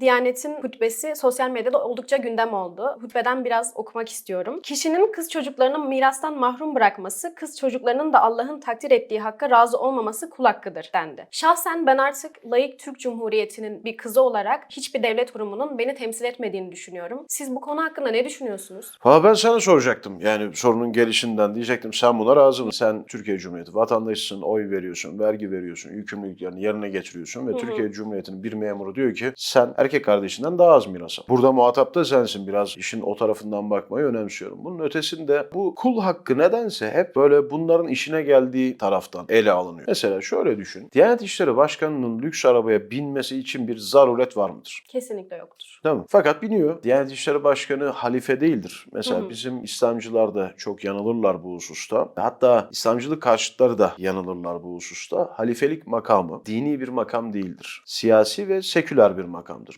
Diyanet'in hutbesi sosyal medyada oldukça gündem oldu. Hutbeden biraz okumak istiyorum. Kişinin kız çocuklarını mirastan mahrum bırakması, kız çocuklarının da Allah'ın takdir ettiği hakka razı olmaması kul hakkıdır dendi. Şahsen ben artık layık Türk Cumhuriyeti'nin bir kızı olarak hiçbir devlet kurumunun beni temsil etmediğini düşünüyorum. Siz bu konu hakkında ne düşünüyorsunuz? Ha ben sana soracaktım. Yani sorunun gelişinden diyecektim sen buna razı mısın? Sen Türkiye Cumhuriyeti vatandaşısın, oy veriyorsun, vergi veriyorsun, yükümlülüklerini yerine getiriyorsun ve Hı hı. Türkiye Cumhuriyeti'nin bir memuru diyor ki sen erkek kardeşinden daha az miras al. Burada muhatap da sensin. Biraz işin o tarafından bakmayı önemsiyorum. Bunun ötesinde bu kul hakkı nedense hep böyle bunların işine geldiği taraftan ele alınıyor. Mesela şöyle düşün. Diyanet İşleri Başkanı'nın lüks arabaya binmesi için bir zaruret var mıdır? Kesinlikle yoktur. Değil mi? Fakat biniyor. Diyanet İşleri Başkanı halife değildir. Mesela Hı hı. bizim İslamcılar da çok yanılırlar bu hususta. Hatta İslamcılık karşıtları da yanılırlar bu hususta. Halifelik makamı dini bir makam değildir. Siyasi ve seküler bir makamdır.